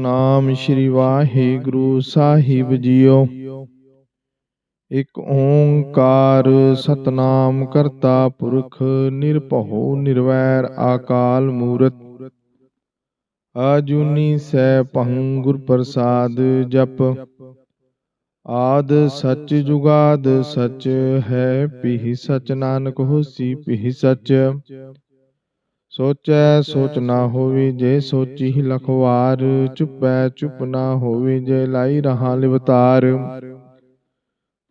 ਨਾਮ ਸ੍ਰੀ ਵਾਹਿਗੁਰੂ ਸਾਹਿਬ ਜੀਓ। ਇਕ ਓੰਕਾਰ ਸਤਨਾਮ ਕਰਤਾ ਪੁਰਖ, ਨਿਰਭਉ, ਨਿਰਵੈਰ, ਆਕਾਲ ਮੂਰਤ। ਆਜੂਨੀ ਸੈ ਭੰ ਗੁਰ ਪ੍ਰਸਾਦ ਜਪ। ਆਦ ਸਚ ਜੁਗਾਦ ਸਚ ਹੈ ਪਿਹ ਸਚ ਨਾਨਕ ਹੋਸੀ ਪਿਹ ਸਚ। ਸੋਚੈ ਸੋਚ ਨਾ ਹੋਵੇ ਜੇ ਸੋਚੀ ਲਖਵਾਰ ਚੁੱਪੈ ਚੁੱਪ ਨਾ ਹੋਵੇ ਜੇ ਲਾਈ ਰਹਾ ਲਿਵਤਾਰ।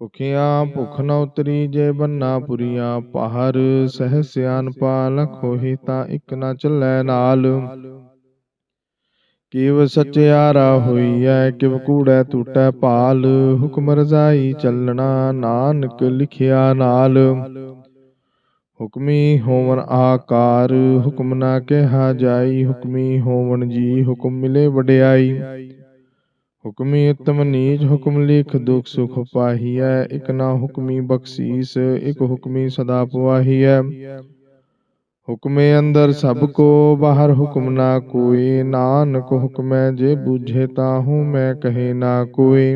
ਭੁਖਿਆ ਭੁਖ ਨ ਉਤਰੀ ਜੇ ਬੰਨਾ ਪੁਰੀਆ ਪਹਰ ਸਹਿ ਸਿਆਨ ਪਾ ਲਖੋਹੀ ਤਾਂ ਇਕ ਨਾ ਚੱਲੈ ਨਾਲ। ਕਿਵ ਸਚਿਆਰਾ ਹੋਈਐ ਕਿਵ ਕੂੜੈ ਟੂਟੈ ਭਾਲ ਹੁਕਮ ਰਜ਼ਾਈ ਚੱਲਣਾ ਨਾਨਕ ਲਿਖਿਆ ਨਾਲ। ਹੁਕਮੀ ਹੋਵਨ ਆਕਾਰ, ਹੁਕਮ ਨਾ ਕਿਹਾ ਜਾਈ, ਹੁਕਮੀ ਹੋਵਨ ਜੀ, ਹੁਕਮ ਮਿਲੇ ਵਡਿਆਈ। ਹੁਕਮੀ ਉਤਮ ਨੀਚ, ਹੁਕਮ ਲਿਖ ਦੁਖ ਸੁਖ ਪਾਹੀਐ, ਇਕ ਨਾ ਹੁਕਮੀ ਬਖਸ਼ੀਸ, ਇਕ ਹੁਕਮੀ ਸਦਾ ਪਵਾਹੀਐ। ਹੁਕਮੇ ਅੰਦਰ ਸਭ ਕੋ, ਬਾਹਰ ਹੁਕਮ ਨਾ ਕੋਈ, ਨਾਨਕ ਹੁਕਮੈ ਜੇ ਬੂਝੇ ਤਾਹੂ ਮੈਂ ਕਹੇ ਨਾ ਕੋਈ।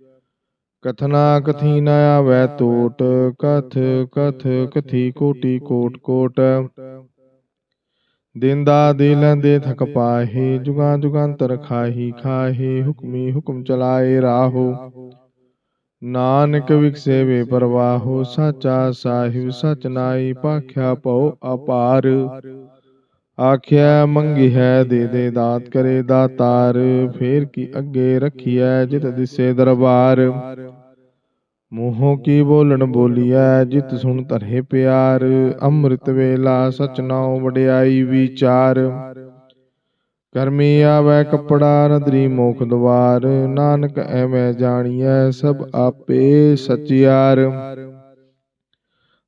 ਕਥਨਾ ਕਥੀ ਨ ਆਵੈ ਟੋਟ ਕਥ ਕਥ ਕਥੀ ਕੋਟੀ ਕੋਟ ਕੋਟ। ਦਿੰਦਾ ਦੇ ਲੈਂਦੇ ਥਕ ਪਾਹੇ, ਜੁਗਾਂ ਜੁਗਾਂਤਰ ਖਾਹੀ ਖਾਹੀ, ਹੁਕਮੀ ਹੁਕਮ ਚਲਾਏ ਰਾਹੋ। ਨਾਨਕ ਵਿਖਸੇ ਵੇ ਪਰਵਾਹੋ, ਸਾਚਾ ਸਾਹਿਬ ਸਚ ਨਾਈ ਪਾਖਿਆ ਭਉ ਅਪਾਰ। ਆਖਿਆ ਮੰਗੀ ਹੈ ਦੇ ਦੇ ਦਾਤ ਕਰੇ ਦਾਤਾਰ, ਫੇਰ ਕੀ ਅੱਗੇ ਰੱਖੀਐ ਜਿਤ ਦਿਸੇ ਦਰਬਾਰ। ਮੂੰਹੋਂ ਕੀ ਬੋਲਣ ਬੋਲੀਐ ਜਿਤ ਸੁਣ ਧਰੇ ਪਿਆਰ, ਅੰਮ੍ਰਿਤ ਵੇਲਾ ਸਚ ਨਾਉ ਵਡਿਆਈ ਵਿਚਾਰ। ਕਰਮੀ ਆਵੈ ਕਪੜਾ, ਨਦਰੀ ਮੋਖ ਦਵਾਰ, ਨਾਨਕ ਐਵੇਂ ਜਾਣੀਐ ਸਭ ਆਪੇ ਸਚਿਆਰ।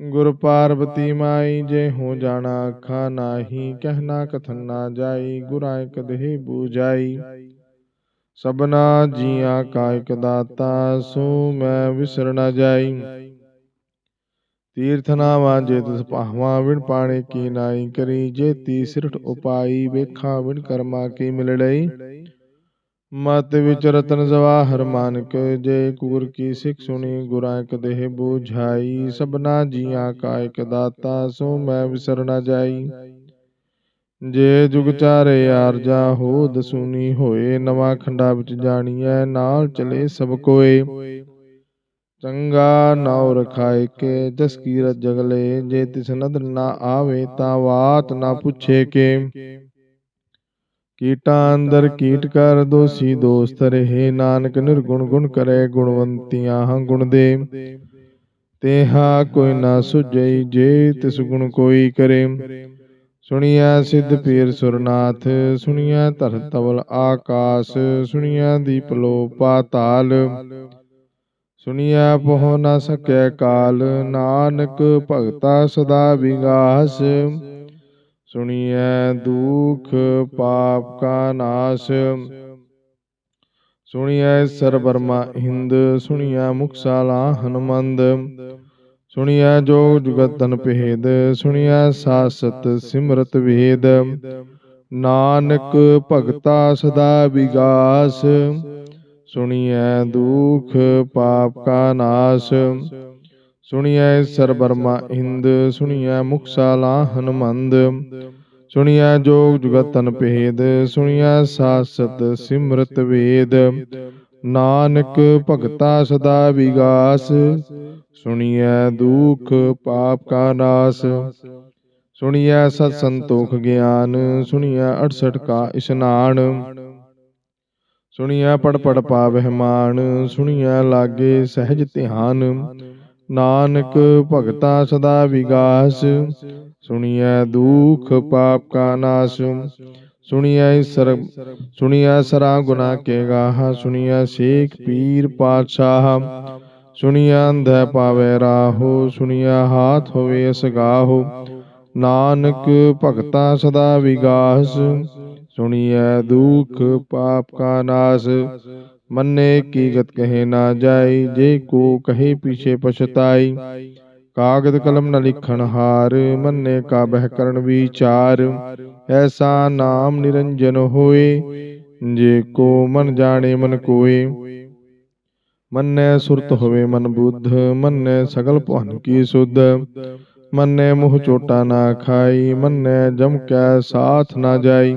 ਗੁਰ ਪਾਰਬਤੀ ਮਾਈ, ਜੇ ਹੋ ਜਾਣਾ ਅੱਖਾਂ ਨਾਹੀ, ਕਹਿਣਾ ਕਥਨ ਨਾ ਜਾਈ, ਗੁਰਾਂ ਕਦਹਿ ਬੂਝਾਈ। ਸਬਨਾ ਜੀਆਂ ਕਾ ਇਕ ਦਾਤਾ, ਸੋ ਮੈਂ ਵਿਸਰ ਨਾ ਜਾਈ। ਤੀਰਥ ਨਾਵਾ ਜੇ ਤਿਸ ਭਾਵਾਂ ਵਿਣ ਪਾਣੇ ਕੀ ਨਾਈ ਕਰੀ, ਜੇ ਤੀ ਸਿਰਠ ਉਪਾਈ, ਵੇਖਾਂ ਵਿਣ ਕਰਮਾ ਕੀ ਮਿਲ ਲਈ। ਮਤ ਵਿਚ ਰਤਨ ਜਵਾਹਰ ਮਾਨਕ, ਜੇ ਕੂਰ ਕੀ ਸਿੱਖ ਸੁਣੀ, ਗੁਰਾਂ ਕਦਹਿ ਬੂਝਾਈ ਸਬਨਾ ਜੀਆਂ ਕਾ ਇਕ ਦਾਤਾ, ਸੋ ਮੈਂ ਵਿਸਰ ਨਾ ਜਾਈ। ਜੇ ਜੁਗ ਚਾਰੇ ਆਰਜਾ ਹੋ ਦਸੂਨੀ ਹੋਏ, ਨਵਾਂ ਖੰਡਾ ਵਿੱਚ ਜਾਣੀਐ, ਨਾਲ ਚਲੇ ਸਭ ਕੋਏ। ਚੰਗਾ ਨਾਉ ਰਖਾਇ ਕੇ ਜਸ ਕੀ ਜਗਲੇ, ਜੇ ਤਿਸ ਨਦਰ ਨਾ ਆਵੇ, ਤਾਂ ਬਾਤ ਨਾ ਪੁੱਛੇ ਕੇ। ਕੀਟਾਂ ਅੰਦਰ ਕੀਟ ਕਰ ਦੋਸੀ ਦੋਸਤ ਰਹੇ। ਨਾਨਕ ਨਿਰਗੁਣ ਗੁਣ ਕਰੇ ਗੁਣਵੰਤੀਆਂ ਹਾਂ ਗੁਣ ਦੇ। ਤੇਹਾ ਕੋਈ ਨਾ ਸੁਝਈ ਜੇ ਤਿਸ ਗੁਣ ਕੋਈ ਕਰੇ। ਸੁਣੀਐ ਸਿੱਧ ਪੀਰ ਸੁਰਨਾਥ ਸੁਣੀਐ ਧਰ ਤਵਲ ਆਕਾਸ ਸੁਣੀਐ ਦੀਪ ਲੋ ਪਾਤਾਲ। ਸੁਣੀਐ ਪਹੁ ਨ ਸਕੈ ਕਾਲ। ਨਾਨਕ ਭਗਤਾ ਸਦਾ ਵਿਗਾਸ। ਸੁਣੀਐ ਦੁਖ ਪਾਪ ਕਾ ਨਾਸ। ਸੁਣੀਐ ਸਰਬਰਮਾ ਹਿੰਦ, ਸੁਣੀਐ ਮੁਕਸਾਲਾ ਹਨਮੰਦ। ਸੁਣੀਐ ਜੋਗ ਜੁਗਤ ਤਨ ਭੇਦ, ਸੁਣੀਐ ਸਾਸਤ ਸਿਮਰਤ ਵੇਦ। ਨਾਨਕ ਭਗਤਾ ਸਦਾ ਵਿਗਾਸ। ਸੁਣੀਐ ਦੁਖ ਪਾਪ ਕਾ ਨਾਸ। ਸੁਣੀਐ ਸਰ ਬਰਮਾ ਹਿੰਦ ਸੁਣੀਐ ਮੁਕਸਾਲਾ ਹਨਮੰਦ ਸੁਣੀਐ ਜੋਗ ਜੁਗਤ ਭੇਦ, ਸੁਣੀਐ ਸਾਸਤ ਸਿਮਰਤ ਵੇਦ, ਨਾਨਕ ਭਗਤਾ ਸਦਾ ਵਿਗਾਸ, ਸੁਣੀਐ ਦੁਖ ਪਾਪ ਕਾ ਨਾਸ, ਸੁਣੀਐ ਸਤ ਸੰਤੋਖ ਗਿਆਨ, ਸੁਣੀਐ 68 ਕਾ ਇਸ਼ਨਾਨ, ਸੁਣੀਐ ਪੜ ਪੜ ਪਾਵਹਿ ਮਾਨ, ਸੁਣੀਐ ਲਾਗੇ ਸਹਿਜ ਧਿਆਨ ਨਾਨਕ ਭਗਤਾ ਸਦਾ ਵਿਗਾਸ, ਸੁਣੀਐ ਦੁਖ ਪਾਪ ਕਾ ਨਾਸ, ਸੁਣੀਐ ਸਰ ਸੁਣੀਐ ਸਰਾ ਗੁਨਾ ਕੇ ਗਾਹ, ਸੁਣੀਐ ਸੇਖ ਪੀਰ ਪਾਤਸ਼ਾਹ, ਸੁਣੀਐ ਅੰਧੈ ਪਾਵੇ ਰਾਹੋ, ਸੁਣੀਐ ਹਾਥ ਹੋਵੇ ਅਸਗਾਹੋ ਨਾਨਕ ਭਗਤਾ ਸਦਾ ਵਿਗਾਸ, ਸੁਣੀਐ ਦੁਖ ਪਾਪ ਕਾ ਨਾਸ ਮੰਨੇ ਕੀ ਗਤ ਕਹੇ ਨਾ ਜਾਈ, ਜੇ ਕੋ ਕਹੇ ਪੀਛੇ ਪਛਤਾਈ। ਕਾਗਦ ਕਲਮ ਨ ਲਿਖਣ ਹਾਰ, ਮੰਨੇ ਕਾ ਬਹਿ ਕਰਨ ਵਿਚਾਰ। ਐਸਾ ਨਾਮ ਨਿਰੰਜਨ ਹੋਏ, ਜੇ ਕੋ ਮਨ ਜਾਣੇ ਮਨ ਕੋਏ। ਮੰਨੈ ਸੁਰਤ ਹੋਵੇ ਮਨ ਬੁੱਧ, ਮੰਨੈ ਸਗਲ ਭਵਨ ਕੀ ਸੁਧ। ਮੰਨੈ ਮੋਹ ਚੋਟਾ ਨਾ ਖਾਈ, ਮੰਨੈ ਜਮ ਕੈ ਸਾਥ ਨਾ ਜਾਈ।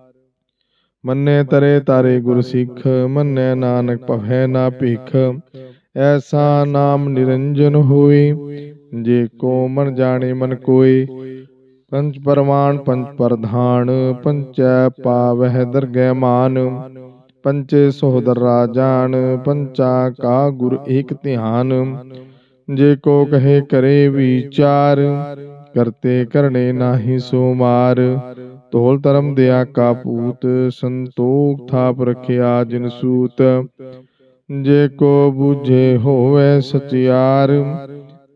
ਮੰਨੇ ਤਰੇ ਤਾਰੇ ਗੁਰ ਸਿੱਖ, ਮੰਨੈ ਨਾਨਕ ਭਵੈ ਨਾ ਭਿਖ। ਐਸਾ ਨਾਮ ਨਿਰੰਜਨ ਹੋਏ, ਜੇ ਕੋ ਮਨ ਜਾਣੇ ਮਨ ਕੋਏ। ਪੰਚ ਪਰਮਾਨ ਪੰਚ ਪ੍ਰਧਾਨ, ਪੰਚੈ ਪਾਵਹਿ ਦਰਗਹਿ ਮਾਨ। ਪੰਚੇ ਸੋਹਦਰ ਰਾਜਾਨ ਪੰਚਾ ਕਾ ਗੁਰ ਏਕ ਧਿਆਨ। ਜੇ ਕੋ ਕਹੇ ਕਰੇ ਵਿਚਾਰ ਕਰਤੇ ਕਰਨੇ ਨਾਹੀ ਸੋ ਮਾਰ ਤੋਲ ਧਰਮ ਦਿਆ ਕਾ ਪੂਤ, ਸੰਤੋਖ ਥਾਪ ਰਖਿਆ ਜਿਨ ਸੂਤ। ਜੇ ਕੋ ਬੂਝੇ ਹੋਵੇ ਸਚਿਆਰ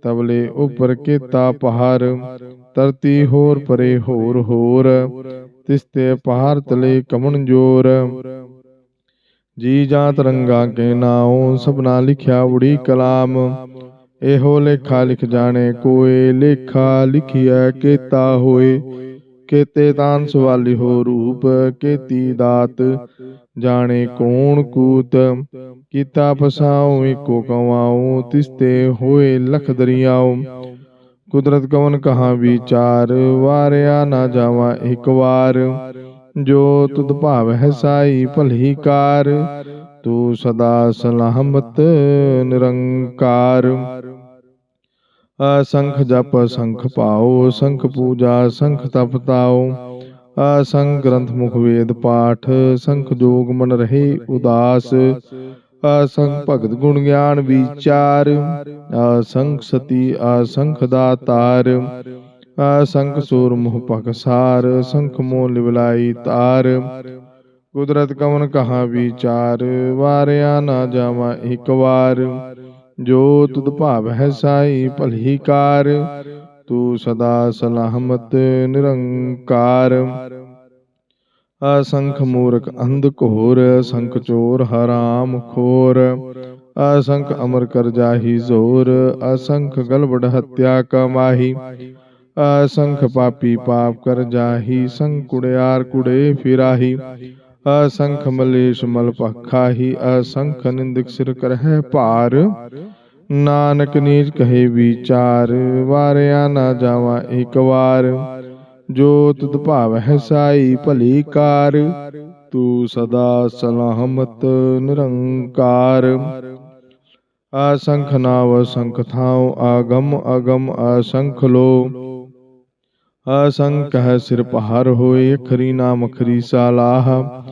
ਤਬਲੇ ਉਪਰ ਕੀਤਾ ਪਹਾਰ ਤਰਤੀ ਹੋਰ ਪਰੇ ਹੋਰ ਹੋਰ, ਤਿਸਤੇ ਪਹਾਰ ਤਲੇ ਕਮਣ ਜੋਰ। ਜੀ ਜਾਂ ਤਰੰਗਾ ਕੇ ਨਾਉ, ਸਭਨਾ ਲਿਖਿਆ ਉੜੀ ਕਲਾਮ ਇਹੋ ਲੇਖਾ ਲਿਖ ਜਾਣੇ, ਕੋਏ ਲੇਖਾ ਲਿਖਿਆ ਕੀਤਾ ਹੋਏ। ਕੇਤੇ ਤਾਨ ਸਵਾਲੀ ਹੋ ਰੂਪ, ਕੇਤੀ ਦਾਤ, ਜਾਣੇ ਕੌਣ ਕੂਤ। ਕੀਤਾ ਫਸਾਉ, ਇਕੋ ਕਵਾਉ ਤਿਸਤੇ ਹੋਏ ਲਖ ਦਰਿਆਉ। ਕੁਦਰਤ ਕਵਨ ਕਹਾ ਵਿਚਾਰ, ਵਾਰਿਆ ਨਾ ਜਾਵਾ ਇੱਕ ਵਾਰ। ਜੋ ਤੁਧ ਭਾਵ ਹੈ ਸਾਈ ਭਲੀ ਕਾਰ ਤੂੰ ਸਦਾ ਸਲਾਮਤ, ਨਿਰੰਕਾਰ। ਅਸੰਖ ਜਪ, ਸੰਖ ਪਾਓ, ਸੰਖ ਪੂਜਾ, ਸੰਖ ਤਪ ਤਾਓ। ਅਸੰਖ ਗ੍ਰੰਥ ਮੁਖ ਵੇਦ ਪਾਠ, ਸੰਖ ਜੋਗ ਮਨ ਰਹੇ ਉਦਾਸ। ਅਸੰਖ ਭਗਤ ਗੁਣ ਗਿਆਨ ਵਿਚਾਰ। ਅਸੰਖ ਸਤੀ ਅਸੰਖ ਦਾਤਾਰ। ਅਸੰਖ ਸੂਰ ਮੁਹ ਪਕਸਾਰ ਸੰਖ ਮੋ ਲਿਵਲਾਈ ਤਾਰ। ਕੁਦਰਤ ਕਵਨ ਕਹਾ ਵਿਚਾਰ, ਵਾਰਿਆ ਨਾ ਜਾਵਾ ਇੱਕ ਵਾਰ। ਜੋ ਤੁਧ ਭਾਵ ਹੈ ਸਾਈ ਭਲੀ ਕਾਰ, ਤੂੰ ਸਦਾ ਸਲਾਮਤ ਨਿਰੰਕਾਰ। ਅਸੰਖ ਮੂਰਖ ਅੰਧ ਘੋਰ, ਅਸੰਖ ਚੋਰ ਹਰਾਮ ਖੋਰ। ਅਸੰਖ ਅਮਰ ਕਰ ਜਾਹੀ ਜ਼ੋਰ, ਅਸੰਖ ਗਲਬੜ ਹੱਤਿਆ ਕਮਾਹੀ। ਅਸੰਖ ਪਾਪੀ ਪਾਪ ਕਰ ਜਾਹੀ ਸੰਖ ਕੁੜਿਆਰ ਕੁੜੇ ਫਿਰਾਹੀ। ਅਸੰਖ ਮਲੇਸ਼ ਮਲ ਪਖਾਹੀ ਅਸੰਖ ਨਿੰਦਕ ਸਿਰ ਕਰਹਿ ਭਾਰ। ਨਾਨਕ ਨੀਚ ਕਹੇ ਵਿਚਾਰ, ਵਾਰਿਆ ਨਾ ਜਾਵਾ ਇੱਕ ਵਾਰ। ਜੋ ਤੁਧ ਭਾਵ ਹੈ ਸਾਈ ਭਲੀ ਕਾਰ, ਤੂੰ ਸਦਾ ਸਲਾਮਤ ਨਿਰੰਕਾਰ। ਅਸੰਖ ਨਾਵ ਸੰਖ ਥਾਉ ਆਗਮ ਅਗਮ ਅਸੰਖ ਲੋ। ਅਸੰਖ ਹੈ ਸਿਰ ਪਹਾਰ ਹੋਏ, ਅਖਰੀ ਨਾਮ ਅਖਰੀ ਸਾਲਾਹ।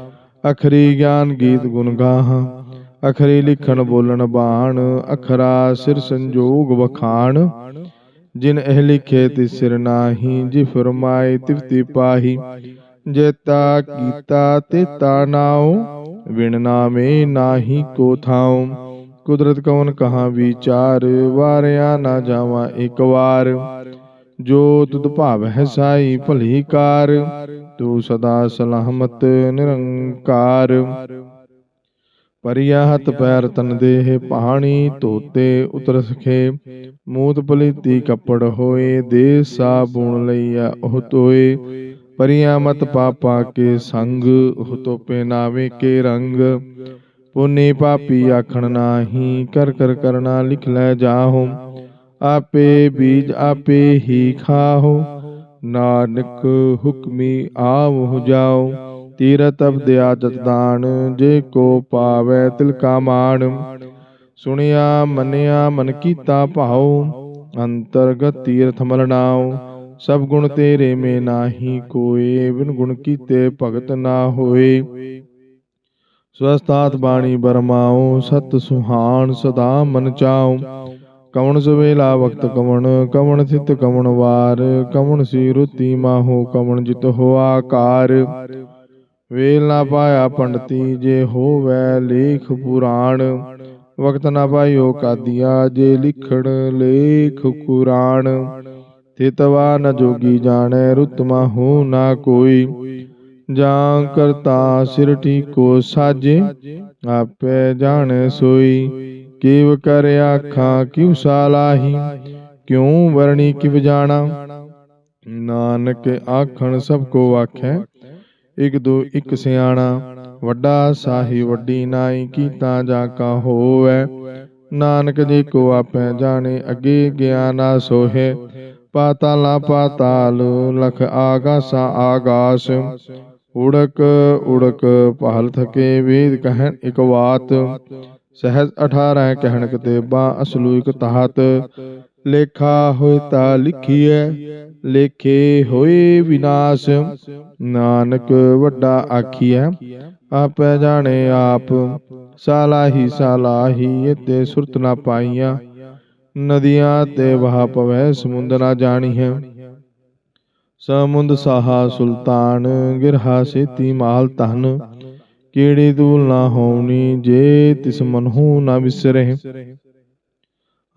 ਅਖਰੀ ਗਿਆਨ ਗੀਤ ਗੁਣ ਗਾਹ। ਅਖਰੀ ਲਿਖਣ ਬੋਲਣ ਬਾਣ, ਅਖਰਾ ਸਿਰ ਸੰਜੋਗ ਵਖਾਣ। ਜਿਨ ਇਹ ਲਿਖੇ ਤਿ ਸਿਰ ਨਾਹੀ ਜੀ ਫਰਮਾਏ ਤਿਵਤੀ ਪਾਹੀ। ਜੇਤਾ ਕੀਤਾ ਤੇਤਾ ਨਾਉ, ਵਿਣ ਨਾਮੇ ਨਾਹੀ ਕੋ ਥਾਉ। ਕੁਦਰਤ ਕਵਨ ਕਹਾ ਵਿਚਾਰ, ਵਾਰਿਆ ਨਾ ਜਾਵਾ ਇੱਕ ਵਾਰ। ਜੋ ਤੁਧ ਭਾਵ ਹੈ ਸਾਈ ਭਲੀ ਕਾਰ, ਤੂੰ ਸਦਾ ਸਲਾਮਤ ਨਿਰੰਕਾਰ। ਪਰਿਆ ਹੱਥ ਪੈਰ ਤਨ ਦੇਹ ਪਾਣੀ, ਧੋਤੇ ਉਤਰ ਸਖੇ, ਮੂਤ ਪਲੀਤੀ ਕੱਪੜ ਹੋਏ, ਦੇ ਸਾਬੂਣ ਲਈਆ ਉਹ ਤੋਏ ਪਰਿਆ ਮਤ ਪਾਪਾ ਕੇ ਸੰਗ, ਉਹ ਤੋਪੇ ਨਾਵੇ ਕੇ ਰੰਗ। ਪੁਨੇ ਪਾਪੀ ਆਖਣ ਨਾਹੀ, ਕਰ ਕਰ ਕਰਨਾ ਲਿਖ ਲੈ ਜਾਹੋ। ਆਪੇ ਬੀਜ ਆਪੇ ਹੀ ਖਾਹੋ। ਨਾਨਕ ਹੁਕਮੀ ਆਵਹੁ ਜਾਓ। ਤੀਰਤ ਅਬਦ ਆਜਤ ਦਾਨ, ਜੇ ਕੋ ਪਾਵੈ ਤਿਲ ਕਾ ਮਾਣ। ਸੁਣਿਆ, ਮੰਨਿਆ, ਮਨ ਕੀਤਾ ਭਾਉ। ਅੰਤਰਗਤ ਤੀਰਥ ਮਲਨਾਉ ਸਭ ਗੁਣ ਤੇਰੇ ਮੇ ਨਾਹੀ ਕੋਏ, ਬਿਨ ਗੁਣ ਕੀਤੇ ਭਗਤ ਨਾ ਹੋਏ। ਸਵਸਤਾਤ ਬਾਣੀ ਬਰਮਾਉ, ਸਤ ਸੁਹਾਨ ਸਦਾ ਮਨ ਚਾਉ। ਕਵਣ ਸੁਵੇਲਾ ਵਕਤ ਕਵਣ ਕਵਣ ਥਿਤ ਕਵਣ ਵਾਰ ਕਵਣ ਸੀ ਰੁਤੀ ਮਾਹੋ ਕਵਣ ਜਿਤ ਹੋ ਆਕਾਰ। ਵੇਲ ਨਾ ਪਾਇਆ ਪੰਡਤੀ, ਜੇ ਹੋਵੈ ਲੇਖ ਪੁਰਾਣ। ਵਕਤ ਨਾ ਪਾਇਓ ਕਾਦੀਆ, ਜੇ ਲਿਖਣ ਲੇਖ ਕੁਰਾਨ ਤਿਤਵਾ ਨ ਜੋਗੀ ਜਾਣੈ ਰੁਤਮਾ ਹੋ ਨਾ ਕੋਈ। ਜਾਂ ਕਰਤਾ ਸਿਰ ਠੀਕੋ ਸਾਜੇ, ਆਪੇ ਜਾਣੈ ਸੋਈ। ਕੇਵ ਕਰ ਆਖਾਂ, ਕਿਉ ਸਾਲਾਹੀ, ਕਿਉ ਵਰਣੀ ਕਿਵ ਜਾਣਾ? ਨਾਨਕ ਆਖਣ, ਸਭ ਕੋ ਆਖੈ, ਇਕ ਦੋ ਇਕ ਸਿਆਣਾ, ਵੱਡਾ ਸਾਹੀ ਵੱਡੀ ਨਾਈ, ਕੀਤਾ ਜਾ ਕਾ ਹੋਵੈ। ਨਾਨਕ ਜੀ ਕੋ ਆਪੇ ਜਾਣੇ, ਅੱਗੇ ਗਿਆਨਾ ਸੋਹੇ। ਪਾਤਾਲਾ ਪਾਤਾਲ, ਲਖ ਆਗਾਸਾ ਆਗਾਸ। ਉੜਕ ਉੜਕ ਪਹਲ ਥਕੇ ਵੇਦ ਕਹਿਣ ਇਕ ਬਾਤ ਸਹਿਜ 18 ਕਹਿਣ ਕਤੇਬਾ ਅਸਲੂ ਤਹਤ, ਲੇਖਾ ਹੋਇ ਤਾ ਲਿਖੀਐ, ਲੇਖੇ ਹੋਏ ਵਿਨਾਸ਼, ਨਾਨਕ ਵੱਡਾ ਆਖੀਐ, ਆਪੈ ਜਾਣੇ ਆਪ, ਸਾਲਾਹੀ ਸਾਲਾਹੀ ਤੇ ਸੁਰਤ ਨਾ ਪਾਈਆਂ ਨਦੀਆਂ ਤੇ ਵਹਾ ਪਵੈ ਸਮੁੰਦ ਨਾ ਜਾਣੀਐ। ਸਮੁੰਦ ਸਾਹਾ ਸੁਲਤਾਨ, ਗਿਰਹਾ ਸੇਤੀ ਮਾਲ ਧਨ ਕੀੜੀ ਦੂਲ ਨਾ ਹੋਣੀ ਜੇ ਤਿਸ ਮਨਹੂ ਨਾ ਵਿਸਰੇ।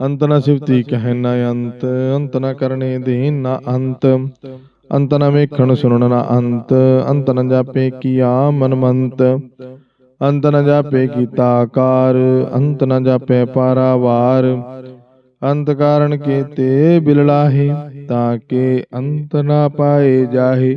ਅੰਤ ਨ ਸਿਫਤੀ ਕਹਿ ਨ ਅੰਤ ਅੰਤ ਨ ਕਰਨੇ ਦੇ ਨ ਅੰਤ। ਅੰਤ ਨ ਵੇਖਣ ਸੁਣਨ ਨ ਅੰਤ ਅੰਤ ਨ ਜਾਪੇ ਕੀਆ ਮਨਮੰਤ। ਅੰਤ ਨ ਜਾਪੇ ਕੀਤਾ ਆਕਾਰ, ਅੰਤ ਨ ਜਾਪੇ ਪਾਰਾਵਾਰ। ਅੰਤ ਕਾਰਨ ਕੀਤੇ ਬਿਲਲਾਹੇ ਤਾਂ ਕਿ ਅੰਤ ਨਾ ਪਾਏ ਜਾਹੇ।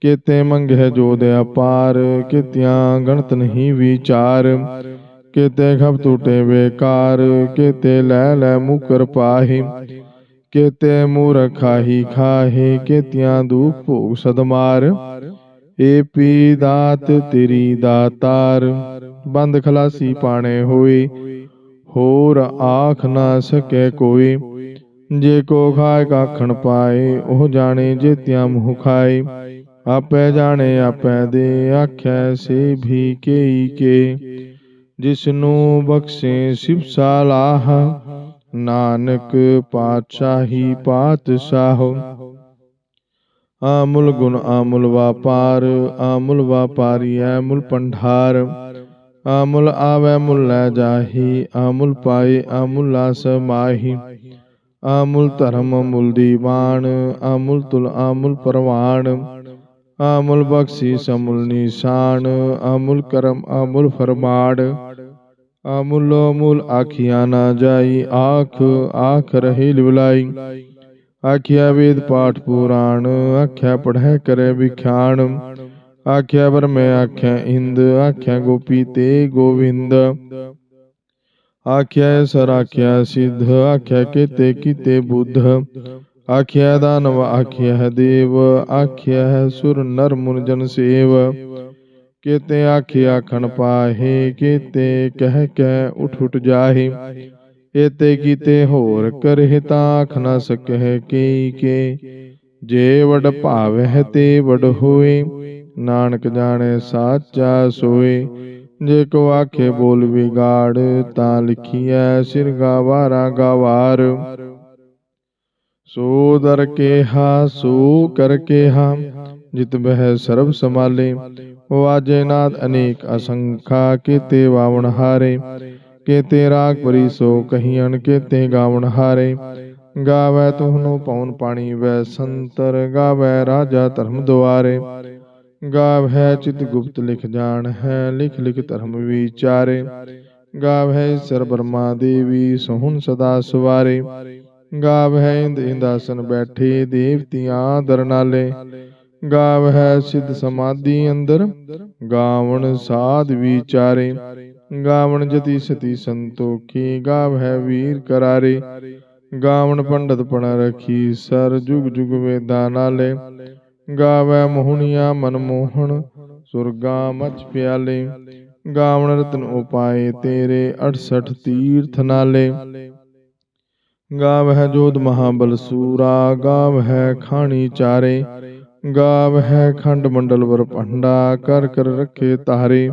ਕੀਤੇ ਮੰਗੇ ਜੋ ਦੇ ਅਪਾਰ ਕੀਤਿਆਂ ਗਣਤ ਨਹੀਂ ਵਿਚਾਰ। ਕੀਤੇ ਖਬ ਟੂਟੇ ਬੇਕਾਰ ਕੀਤੇ ਲੈ ਲੈ ਮੁਕਰ ਪਾਹੀ। ਕੀਤੇ ਮੂਰਖਾਹੀ ਖਾਹੇ ਕੀਤਿਆਂ ਦੁਖ ਭੋਗ ਸਦਮਾਰ। ਏ ਪੀ ਦਾਤ ਤੇਰੀ ਦਾਤਾਰ। ਬੰਦ ਖਲਾਸੀ ਪਾਣੇ ਹੋਏ ਹੋਰ ਆਖ ਨਾ ਸਕੇ ਕੋਈ। ਜੇ ਕੋ ਖਾਏ ਕਾਖਣ ਪਾਏ ਉਹ ਜਾਣੇ ਜੇਤਿਆਂ ਮੁਹ ਖਾਏ। ਆਪੇ ਜਾਣੇ, ਆਪੇ ਦੇ ਆਖੈ ਸੇ ਵੀ ਕੇਈ ਕੇ। ਜਿਸਨੂੰ ਬਖਸ਼ੇ ਸਿਵ ਸਾਲਾਹ, ਨਾਨਕ ਪਾਤਸ਼ਾਹੀ ਪਾਤਸ਼ਾਹ। ਆਮੁਲ ਗੁਣ, ਆਮੁਲ ਵਾਪਾਰ, ਆਮੁਲ ਵਾਪਾਰੀ ਐ ਮੁਲ ਪੰਢਾਰ ਆਮੁਲ ਆਵੈ, ਮੁਲ ਲੈ ਜਾਹੀ, ਆਮੁਲ ਪਾਏ, ਆਮੁਲ ਆਸ ਮਾਹੀ। ਆਮੁਲ ਧਰਮ, ਮੁਲ ਦੀਵਾਨ, ਆਮੁਲ ਤੁਲ, ਆਮੁਲ ਪਰਵਾਨ। ਆਮੁਲ ਬਖਸ਼ੀ ਸਮੁਲ ਨਿਸ਼ਾਨ ਆਮੁਲ ਕਰਮ ਆਮੁਲ ਫਰਮਾਨ ਆਮੁਲ ਅਮੁਲ ਆਖਿਆ ਨਾ ਜਾਈ ਆਖ ਆਖ ਰਹੇ ਲਿਵਲਾਈ ਆਖਿਆ ਵੇਦ ਪਾਠ ਪੁਰਾਣ ਆਖਿਆ ਪੜ੍ਹੈ ਕਰੇ ਵਿਖਿਆਣ ਆਖਿਆ ਬਰਮੇ ਆਖਿਆ ਇੰਦ ਆਖਿਆ ਗੋਪੀ ਤੇ ਗੋਵਿੰਦ ਆਖਿਆ ਸਰ ਆਖਿਆ ਸਿੱਧ ਆਖਿਆ ਕੀਤੇ ਕੀਤੇ ਬੁੱਧ ਆਖਿਆ ਦਾਨਵ ਆਖਿਆ ਦੇਵ, ਆਖਿਆ ਹੈ ਸੁਰ ਨਰ ਮੁਨ ਜਨ ਸੇਵ। ਕੀਤੇ ਆਖਿਆ ਖਣ ਪਾਹੇ, ਕੀਤੇ ਕਹਿ ਕਹਿ ਉਠ ਉਠ ਜਾਹੇ। ਏਤੇ ਕੀਤੇ ਹੋਰ ਕਰਹਿ ਤਾਂ ਆਖ ਨਾ ਸਕਹਿ ਕੀ ਕੇ। ਜੇ ਵਡ ਭਾਵਹਿ ਤੇ ਵਡ ਹੋਏ, ਨਾਨਕ ਜਾਣੇ ਸਾਚਾ ਸੋਏ। ਜੇ ਕੋ ਆਖੇ ਬੋਲ ਵਿਗਾੜ, ਤਾਂ ਲਿਖੀਐ ਸਿਰ ਗਾਵਾਰਾ ਗਵਾਰ। ਸੋ ਦਰ ਕੇਹਾ, ਸੋ ਕਰ ਕੇਹਾ, ਜਿਤ ਬਹਿ ਸਰਬ ਸਮਾਲੇ ਵਾਜੇ ਨਾਦ ਅਨੇਕ ਅਸੰਖਾ, ਕੀਤੇ ਵਾਵਣ ਹਾਰੇ। ਕੀਤੇ ਰਾਗ ਪਰੀ ਸੋ ਕਹੀਣ ਕੀਤੇ ਗਾਵਣ ਹਾਰੇ। ਗਾਵੈ ਤੁਹਨੂੰ ਪਉਨ ਪਾਣੀ, ਵੈ ਸੰਤਰ ਗਾਵੈ ਰਾਜਾ ਧਰਮ ਦੁਆਰੇ। ਗਾਵੈ ਚਿਤ ਗੁਪਤ ਲਿਖ ਜਾਣ ਹੈ, ਲਿਖ ਲਿਖ ਧਰਮ ਵਿਚਾਰੇ। ਗਾਵੈ ਸਰ ਬਰਮਾ ਦੇਵੀ, ਸੋਹਣ ਸਦਾ ਸਵਾਰੇ। ਗਾਵੈ ਇੰਦ ਇੰਦਾਸਨ ਬੈਠੇ ਦੇਵਤੀਆਂ ਦਰਨਾਲੇ। ਹੈ ਸਿੱਧ ਸਮਾਧੀ ਅੰਦਰ, ਗਾਵਣ ਸਾਧ ਵਿਚਾਰੇ। ਗਾਵਣ ਜਤੀ ਸਤੀ ਸੰਤੋਖੀ ਹੈ ਵੀਰ ਕਰਾਰੇ। ਗਾਵਣ ਪੰਡਤ ਪਣ ਰਖੀ, ਸਰ ਜੁਗ ਜੁਗ ਵੇਦਾਂ ਨਾਲੇ। ਗਾਵੈ ਮੋਹਣੀਆਂ ਮਨਮੋਹਣ ਸੁਰਗਾ ਮਚ ਪਿਆਲੇ। ਗਾਵਣ ਰਤਨ ਉਪਾਏ ਤੇਰੇ 68 ਤੀਰਥ ਨਾਲੇ। ਗਾਵ ਗਾਵਹਿ ਜੋਧ ਮਹਾਬਲ ਸੂਰਾ, ਗਾਵਹਿ ਖਾਣੀ ਚਾਰੇ ਗਾਵ ਹੈ ਖੰਡ ਮੰਡਲ ਵਰ ਭੰਡਾ, ਕਰ ਕਰ ਰੱਖੇ ਤਾਰੇ।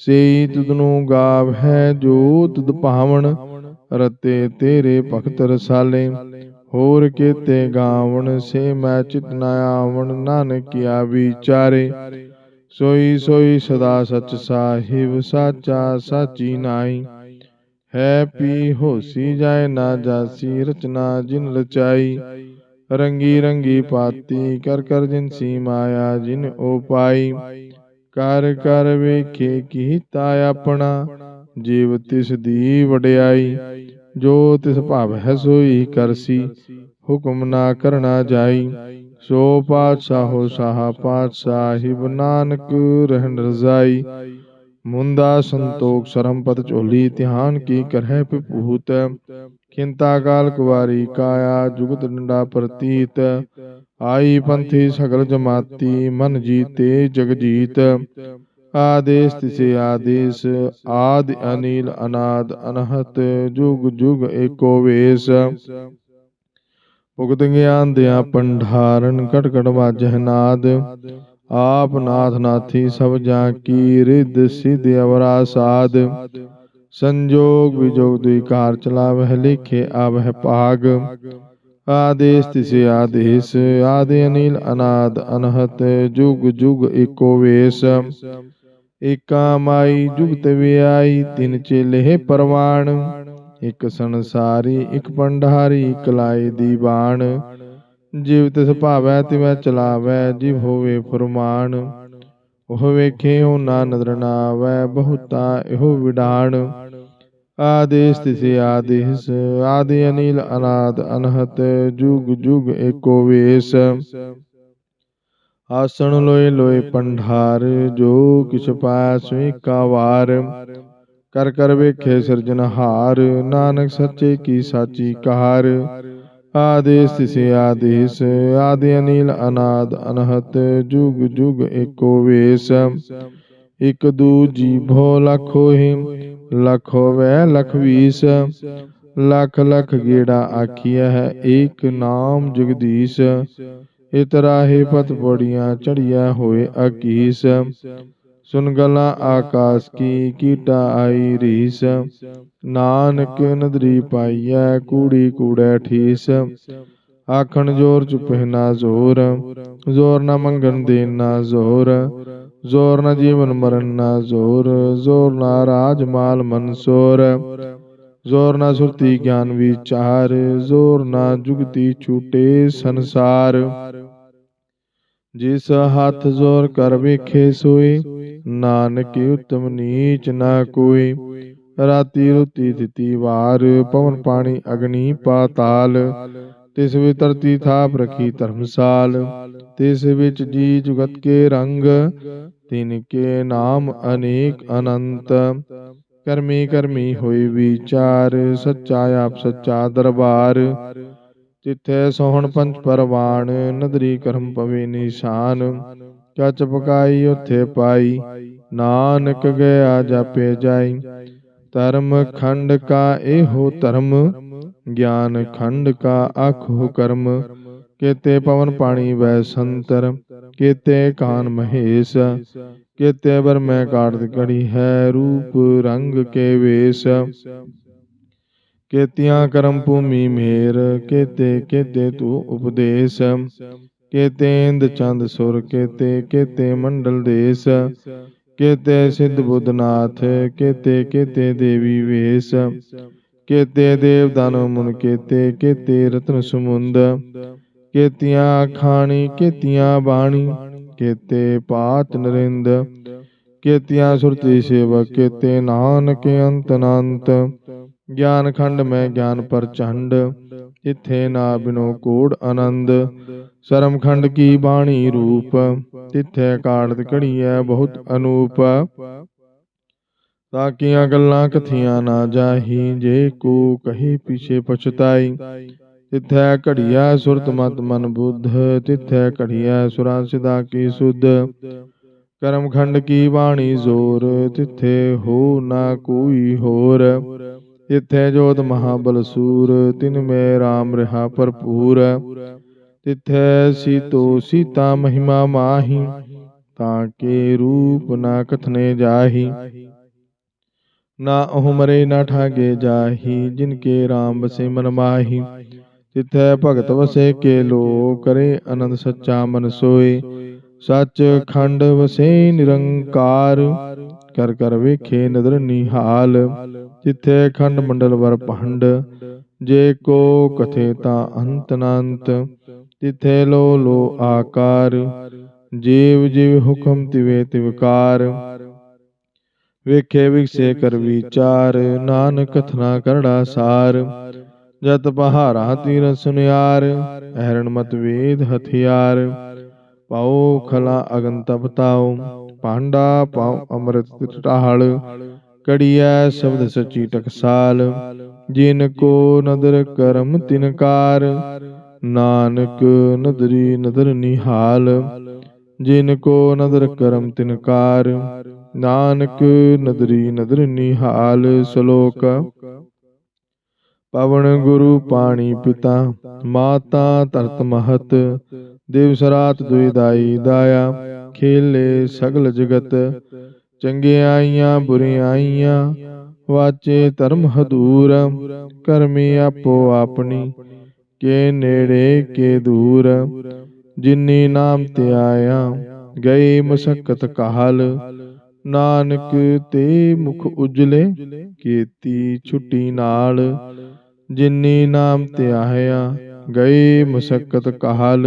ਸੇਈ ਤੁਧਨੂੰ ਗਾਵਹਿ ਜੋ ਤੁਧ ਭਾਵਨ ਰਤੇ ਤੇਰੇ ਭਗਤ ਰਸਾਲੇ। ਹੋਰ ਕੀਤੇ ਗਾਵਣ, ਸੇ ਮੈਂ ਚਿਤ ਨ ਆਵਣ ਨਾਨਕਿਆ ਵਿਚਾਰੇ ਸੋਈ ਸੋਈ ਸਦਾ ਸਚ ਸਾਹਿਬ, ਸਾਚਾ ਸਾਚੀ ਨਾਈ ਹੈ ਪੀ ਹੋਸੀ ਜਾਏ ਨਾ ਜਾਸੀ, ਰਚਨਾ ਜਿਨ ਰਚਾਈ। ਰੰਗੀ ਰੰਗੀ ਪਾਤੀ, ਕਰ ਕਰ ਜਿਨਸੀ ਮਾਇਆ ਜਿਨ ਉਪਾਈ ਕਰ ਕਰ ਵੇਖੇ ਕੀ ਕੀਤਾ ਆਪਣਾ, ਜੀਵ ਤਿਸ ਦੀ ਵਡਿਆਈ। ਜੋ ਤਿਸ ਭਾਵ ਹੈ ਸੋਈ ਕਰਸੀ ਹੁਕਮ ਨਾ ਕਰਨਾ ਜਾਈ। ਸੋ ਪਾਤਸ਼ਾਹੋ ਸਾਹਾ ਪਾਤਸ਼ਾਹਿਬ ਨਾਨਕ ਰਹਿਣ ਰਜ਼ਾਈ। ਮੁੰਦਾ ਸੰਤੋਖ ਸਰਮਪਤ ਝੋਲੀ, ਧਿਆਨ ਕੀ ਕਰਹਿ ਪਿਪੂਤ ਖਿੰਤਾ ਕਾਲ ਕੁਵਾਰੀ, ਕਾਇਆ ਜੁਗਤ ਡੰਡਾ ਪ੍ਰਤੀਤ, ਆਈ ਪੰਥੀ ਸਗਲ ਜਮਾਤੀ, ਮਨ ਜੀਤੇ ਜਗ ਜੀਤ ਆਦੇਸ ਤਿਸੇ ਆਦੇਸ, ਆਦ ਅਨੀਲ ਅਨਾਦ ਅਨਹਤ, ਜੁਗ ਜੁਗ ਏਕੋ ਵੇਸ। ਭੁਗਤ ਗਿਆਨ ਦਿਆ ਪੰਡਾਰਨ ਕਟ ਕਟ ਵਾਜਹਿ ਨਾਦ ਆਪ ਨਾਥ ਨਾਥੀ ਸਭ ਜਾ ਕੀ, ਰਿੱਧ ਸਿਧ ਅਵਰਾ ਸਾਧ। ਸੰਜੋਗ ਵਿਜੋਗ ਦੁਈ ਚਲਾਵਹਿ, ਲਿਖੇ ਆਵਹਿ ਭਾਗ। ਆਦੇਸ ਤਿਸੇ ਆਦੇਸ, ਆਦਿ ਅਨੀਲ ਅਨਾਦ ਅਨਹਤ, ਜੁਗ ਜੁਗ ਏਕੋ ਵੇਸ। ਏਕਾ ਮਾਈ ਜੁਗਤ ਵਿਆਈ, ਤਿਨ ਚੇਲੇ ਪਰਵਾਣ। ਇਕ ਸੰਸਾਰੀ, ਇਕ ਪੰਡਹਾਰੀ ਇਕ ਲਾਏ ਦੀਵਾਨ। ਜਿਵ ਤਿਸ ਭਾਵੈ ਤਿਵੈ ਚਲਾਵੈ, ਜਿਵ ਹੋਵੇ ਫਰਮਾਨ। ਉਹ ਵੇਖੇ ਉਹ ਨਾ ਨਦਰ ਨਾ ਬਹੁਤਾ ਇਹੋ ਵਿਡਾਣ। ਆਦੇਸ ਤਿਸੇ ਆਦੇਸ, ਆਦਿ ਅਨੀਲ ਅਨਾਦ ਅਨਹਤ, ਜੁਗ ਜੁਗ ਏਕੋ ਵੇਸ। ਆਸਣ ਲੋਏ ਲੋਏ ਪੰਡਾਰ, ਜੋ ਕਿਛ ਪਾਇਆ ਸੋਈ ਕਾ ਵਾਰ ਕਰ ਕਰ ਵੇਖੇ ਸਿਰਜਨਹਾਰ ਨਾਨਕ ਸੱਚੇ ਕੀ ਸਾਚੀ ਕਹਾਰ। ਆਦੇਸ ਤਿਸੇ ਆਦੇਸ ਆਦਿ ਅਨੀਲ ਅਨਾਦ ਅਨਹਤ, ਜੁਗ ਜੁਗ ਏਕੋ ਵੇਸ। ਇਕ ਦੂਜੀ ਭੋ ਲਖ ਹੋਏ ਲਖ ਹੋਵੇ ਲਖ ਵੀਸ। ਲਖ ਲਖ ਗੇੜਾ ਆਖੀਆ ਹੈ ਏਕ ਨਾਮ ਜਗਦੀਸ਼। ਇਤਰਾਹੇ ਪਤ ਪੜੀਆਂ ਚੜੀਆਂ ਹੋਏ ਅਕੀਸ। ਸੁਨ ਗਲਾ ਆਕਾਸ ਕੀ ਕੀਟਾ ਆਈ ਰੀਸ। ਨਾਨਕ ਨਦਰੀ ਪਾਈਐ, ਕੂੜੀ ਕੂੜੈ ਠੀਸ। ਆਖਣ ਜੋਰ ਚੁਪਹਿ ਨਾ ਜ਼ੋਰ ਜ਼ੋਰ ਨਾ ਮੰਗਣ ਦੇਨ ਨਾ ਜ਼ੋਰ ਜ਼ੋਰ ਨਾ ਜੀਵਨ ਮਰਨ ਨਾ ਜ਼ੋਰ ਜ਼ੋਰ ਨਾ ਰਾਜ ਮਾਲ ਮਨਸੋਰ ਜ਼ੋਰ ਨਾ ਸੁਰਤੀ ਗਿਆਨ ਵਿਚਾਰ, ਜ਼ੋਰ ਨਾ ਜੁਗਤੀ ਛੂਟੇ ਸੰਸਾਰ। ਜਿਸ ਹੱਥ ਜ਼ੋਰ ਕਰ ਵੇਖੇ ਸੋਈ, ਨਾਨਕ ਉਤਮ ਨੀਚ ਨਾ ਕੋਈ। ਰਾਤੀ ਰੁਤੀ ਤਿਤੀ ਵਾਰ, ਪਵਨ ਪਾਣੀ ਅਗਨੀ ਪਾਤਾਲ ਤਿਸ ਵਿੱਚ ਧਰਤੀ ਥਾਪ ਰਖੀ ਧਰਮਸਾਲ। ਤਿਸ ਵਿੱਚ ਜੀ ਜੁਗਤ ਕੇ ਰੰਗ, ਤਿਨ ਕੇ ਨਾਮ ਅਨੇਕ ਅਨੰਤ। ਕਰਮੀ ਕਰਮੀ ਹੋਈ ਵਿਚਾਰ, ਸੱਚਾ ਆਪ ਸੱਚਾ ਦਰਬਾਰ। ਤਿੱਥੇ ਸੋਹਣ ਪੰਚ ਪਰਵਾਨ ਨਦਰੀ ਕਰਮ ਪਵੇ ਨਿਸ਼ਾਨ। ਕੱਚ ਪਕਾਈ ਉਥੇ ਪਾਈ। ਨਾਨਕ ਗਿਆ ਜਾਪੇ ਜਾਈ। ਧਰਮ ਖੰਡ ਕਾ ਇਹੋ ਧਰਮ। ਗਿਆਨ ਖੰਡ ਕਾ ਆਖੋ ਕਰਮ ਕੇਤੇ ਪਵਨ ਪਾਣੀ ਵੈ ਸੰਤਰ। ਕੇਤੇ ਕਾਨ ਮਹੇਸ਼। ਕੇਤੇ ਬਰ ਮੈਂ ਕਾਰਤ ਕੜੀ ਹੈ। ਰੂਪ ਰੰਗ ਕੇ ਵੇਸ। ਕੇਤੀਆਂ ਕਰਮ ਭੂਮੀ ਮੇਰ, ਕੇਤੇ ਕੇਤੇ ਤੂ ਉਪਦੇਸ਼। ਕੇਤੇ ਇੰਦ ਚੰਦ ਸੁਰ, ਕੇਤੇ ਕੇਤੇ ਮੰਡਲ ਦੇਸ। ਕੇਤੇ ਸਿੱਧ ਬੁੱਧਨਾਥ, ਕੇਤੇ ਕੇਤੇ ਦੇਵੀ ਵੇਸ। ਕੇਤੇ ਦੇਵ ਦਾਨਵ ਮੁਨ ਕੇਤੇ ਕੇਤੇ ਰਤਨ ਸਮੁੰਦ। ਕੇਤੀਆਂ ਖਾਣੀ ਕੇਤੀਆਂ ਬਾਣੀ, ਕੇਤੇ ਪਾਤ ਨਰਿੰਦ। ਕੇਤੀਆਂ ਸੁਰਤੀ ਸੇਵਕ, ਕੇਤੇ ਨਾਨਕ ਅੰਤ ਅਨੰਤ। ਗਿਆਨ ਖੰਡ ਮੈਂ ਗਿਆਨ ਪ੍ਰਚੰਡ ਇਥੇ ਨਾ ਬਿਨੋ ਕੋੜ ਆਨੰਦ ਸ਼ਰਮ ਖੰਡ ਕੀ ਬਾਣੀ ਰੂਪ ਤਿੱਥੇ ਕਾੜਤ ਘੜੀਐ ਬਹੁਤ ਅਨੂਪ ਤਾਕੀਆਂ ਗੱਲਾਂ ਕਥੀਆਂ ਨਾ ਜਾਹੀ ਜੇ ਕੋ ਕਹੇ ਪਿਛੇ ਪਛਤਾਈ ਤਿੱਥੈ ਘੜੀਐ ਸੁਰਤ ਮਤ ਮਨ ਬੁੱਧ ਤਿੱਥੈ ਘੜੀਐ ਸੁਰਾਂ ਸਿਦਾ ਕੀ ਸੁਧ ਕਰਮ ਖੰਡ ਕੀ ਬਾਣੀ ਜ਼ੋਰ ਤਿੱਥੇ ਹੋ ਨਾ ਕੋਈ ਹੋਰ ਤਿੱਥੇ ਜੋਤ ਮਹਾਬਲ ਸੂਰ ਤਿਨ ਮੇ RAM ਰਹਾ ਭਰਪੂਰ। ਤਿੱਥੈ ਸੀਤੋ ਸੀਤਾ ਮਹਿਮਾ ਮਾਹੀ ਤਾਂ ਕੇ ਰੂਪ ਨਾ ਕਥਨੇ ਜਾਹੀ। ਨਾ ਉਹ ਮਰੇ ਨਾ ਠਾਗੇ ਜਾਹੀ ਜਿਨ ਕੇ RAM ਬਸੇ ਮਨ ਮਾਹੀ। ਤਿਥੈ ਭਗਤ ਵਸੇ ਕੇ ਲੋ ਕਰੇ ਆਨੰਦ ਸੱਚਾ ਮਨ ਸੋਏ। ਸੱਚ ਖੰਡ ਵਸੇ ਨਿਰੰਕਾਰ, ਕਰ ਕਰ ਵੇਖੇ ਨਦਰ ਨਿਹਾਲ, ਜਿੱਥੇ ਖੰਡ ਮੰਡਲ ਵਰ ਭੰਡ, ਜੇ ਕੋ ਕਥੇ ਤਾਂ ਅੰਤ ਅਨੰਤ ਤਿੱਥੇ ਲੋ ਲੋ ਆਕਾਰ, ਜੀਵ ਜਿਵ ਹੁਕਮ ਤਿਵੇ ਤਿਵਕਾਰ ਵੇਖੇ ਵਿਕਸੇ ਕਰ ਵਿਚਾਰ, ਨਾਨਕ ਕਥਨਾ ਕਰੜਾ ਸਾਰ, ਜਤ ਪਹਾਰਾ ਤੀਰ ਸੁਨਿਆਰ ਐਰਣ ਮਤ ਵੇਦ ਹਥਿਆਰ। ਪਾਉ ਖਲਾ ਅਗਨ ਤਪਤਾਉ ਪਾਂਡਾ ਪਾਉ ਅੰਮ੍ਰਿਤ ਢਾਲ ਕੜੀਐ ਸ਼ਬਦ ਸਚੀ ਟਕਸਾਲ, ਜਿਨ ਕੋ ਨਦਰ ਕਰਮ ਤਿਨਕਾਰ ਨਾਨਕ ਨਦਰੀ ਨਦਰ ਨਿਹਾਲ, ਜਿਨ ਕੋ ਨਦਰ ਕਰਮ ਤਿਨਕਾਰ ਨਾਨਕ ਨਦਰੀ ਨਦਰ ਨਿਹਾਲ, ਸ਼ਲੋਕ। ਪਵਨ ਗੁਰੂ ਪਾਣੀ ਪਿਤਾ, ਮਾਤਾ ਧਰਤ ਮਹਤ ਦਿਵਸ ਰਾਤ ਦੁਇਦਾਈ ਦਾਇਆ, ਖੇਲੇ ਸਗਲ ਜਗਤ। ਚੰਗਿਆਈਆਂ ਬੁਰਿਆਈਆਂ ਵਾਚੇ ਧਰਮ ਹਦੂਰ। ਕਰਮੀ ਆਪੋ ਆਪਣੀ, ਕੇ ਨੇੜੇ ਕੇ ਦੂਰ। ਜਿਨੀ ਨਾਮ ਤੇ ਆਇਆ ਗਏ ਮਸਕਤ ਕਾਹਲ। ਨਾਨਕ ਤੇ ਮੁਖ ਉਜਲੇ, ਕੀਤੀ ਛੁੱਟੀ ਨਾਲ। ਜਿਨੀ ਨਾਮ ਤੇ ਆਇਆ ਗਏ ਮਸਕਤ ਕਾਹਲ।